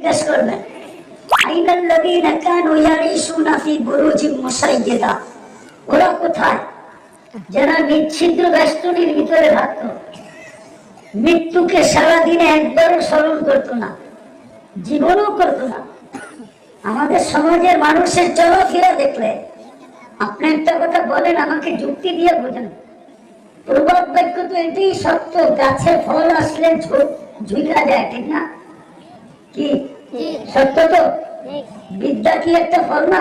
জিজ্ঞেস ওরা কোথায়? যারা বিচ্ছিদ্র বেষ্টনীর ভিতরে মৃত্যুকে সারাদিনে একবারও স্মরণ না, জীবনও করতো না। আমাদের সমাজের মানুষের চলাফেরা দেখলে আপনি একটা কথা বলেন, আমাকে যুক্তি দিয়ে বোঝেন। প্রবাদ বাক্য তো এটাই সত্য গাছে ফল আসলে ঝুঁকা যায়, ঠিক না? কি? সত্য তো? বিদ্যা কি একটা ফল না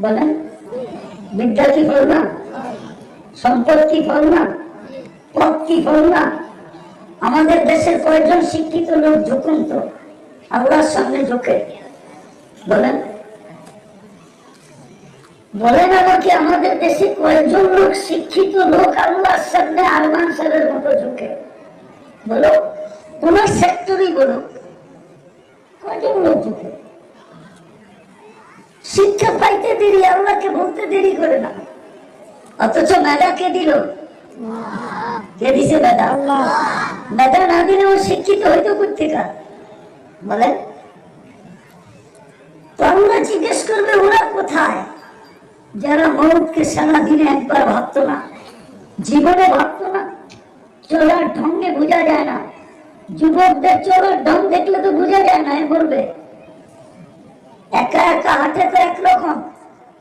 বলেন। বিদ্যা কি ফল না সম্পদ কি ফল না পথ কি ফল না আমাদের দেশের কয়েকজন শিক্ষিত লোক ঝুঁকুন তো আল্লাহর সামনে ঝুঁকে। বলেন। বলেন আমাকে আমাদের দেশে কয়েকজন লোক শিক্ষিত লোক আল্লাহর সামনে আরমান সাহেবের মতো ঝুঁকে? বলো। তোমার সেক্টরই বলো শিক্ষা পাইতে দেরি, আল্লাহকে বলতে দেরি করে না। অথচ মেধা কে দিল? কে দিছে মেধা মেধা না দিলে ও শিক্ষিত হইতো কোথেকা বলেন। তো আমরা জিজ্ঞেস করবে, ওরা কোথায়? যারা মৌতকে সারা দিনে একবার ভাবতো না, জীবনে ভাবতো না, চলার ঢঙ্গে বোঝা যায় না। যুবকদের চলার ঢং দেখলে তো বোঝা যায় না বলবে একা একা হাঁটে তো একরকম,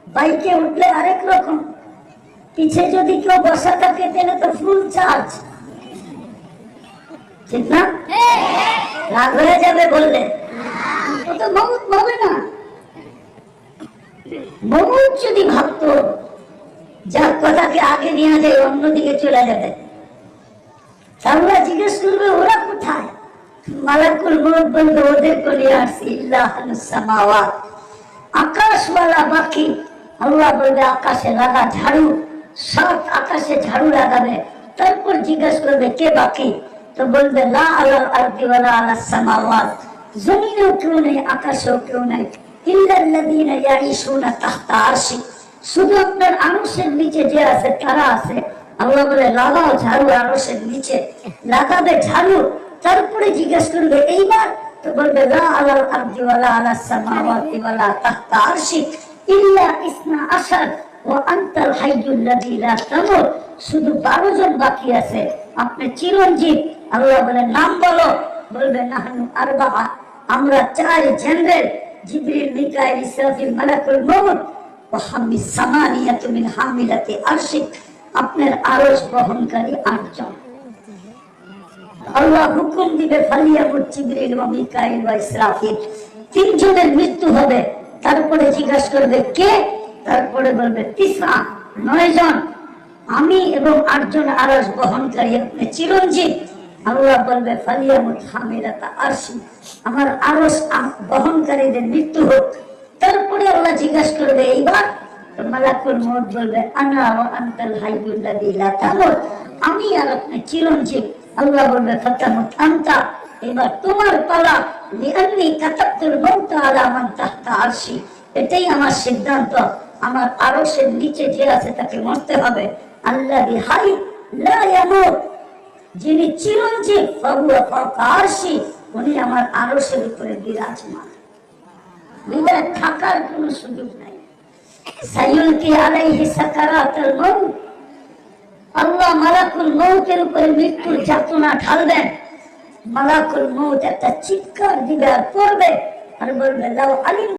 বাইকে উঠলে আরেক রকম। পিছে যদি কেউ বসা থাকে, তাহলে তো ফুল চার্জ ঠিক না? রাগ হয়ে যাবে বললে। ও তো ভাবে না। বহুত যদি ভাবতো, যার কথাকে আগে নিয়ে যায়, অন্যদিকে চলে যাবে। তাহলে জিজ্ঞেস করবে, ওরা কোথায়? মালাকুল মত বলবে ওদের করে আসছি ইল্লাহানুসামাওয়াত আকাশওয়ালা বাকি আল্লাহ বলবে, আকাশে লাগা ঝাড়ু সাত আকাশে ঝাড়ু লাগাবে। তারপর জিজ্ঞেস করবে, কে বাকি? তো বলবে, লা আলাল আরদি ওয়ালা আলাস সামাওয়াত। জমিনেও কেউ নেই, আকাশেও কেউ নেই। ইল্লাল্লাযীনা ইয়াঈশুনা তাহতা আরশি। শুধু আপনার আরশের নিচে যে আছে, তারা আছে। আল্লাহ বলে লাগাও ঝাড়ু আরশের নিচে। লাগাবে ঝাড়ু। তারপরে জিজ্ঞেস করবে, এইবার? তো বলবে আলাল তাহতা আরশি ইল্লা ইসনা আশার ও লা শুধু 12 জন বাকি আছে। আপনি আল্লাহ বলে, নাম বলো। বলবে, নাহনু আমরা চার জেনারেল, জিবরিল, মিকাইল, ইসরাফিল, মালাকুল মউত। ও হামি সামানিয়াতু মিন হামিলাতি আরশিক। আপনার আরশ বহনকারী আটজন। আল্লাহ হুকুম দিবে ফালিয়ামুত জিবরিল মিকাইল ওয়া ইসরাফিল। তিনজনের মৃত্যু হবে। তারপরে জিজ্ঞাসা করবে, কে? তারপরে বলবে তিসরা নয় জন আমি এবং আটজন আরস বহনকারী আপনি চিরঞ্জীব। আল্লাহ বলবে ফালিয়ামুত হামিলাতা আরশি। আমার আরস বহনকারীদের মৃত্যু হোক। তারপরে আল্লাহ জিজ্ঞাসা করবে, এইবার মালাকুল মউত বলবে, আনা আনতাল হাইয়ুল্লাযী লা তামুত। আমি আর আপনি চিরঞ্জীব। আল্লাহ বলবে, ফাতামুত আনতা। এবার তোমার পালা, লিআন্নি কাতাবতুল মাউতা আলা মান তাহতা আরশি। এটাই আমার সিদ্ধান্ত। আমার আরশের নিচে যে আছে তাকে মরতে হবে। আল্লাহ হাই লা ইয়ামুত। যিনি চিরঞ্জীব, ফাহুয়া ফাওকা আরশি, উনি আমার আরশের উপরে বিরাজমান। থাকার কোনো সুযোগ নাই। সাইয়ুলকি আলাইহি সাকারাতুল মউত। আল্লাহ মালাকুল মউতের উপরে মৃত্যুর যাতনা ঢালবেন। মালাকুল মউত একটা চিৎকার দিবে আর পড়বে আর বলবে, লাউ আলিম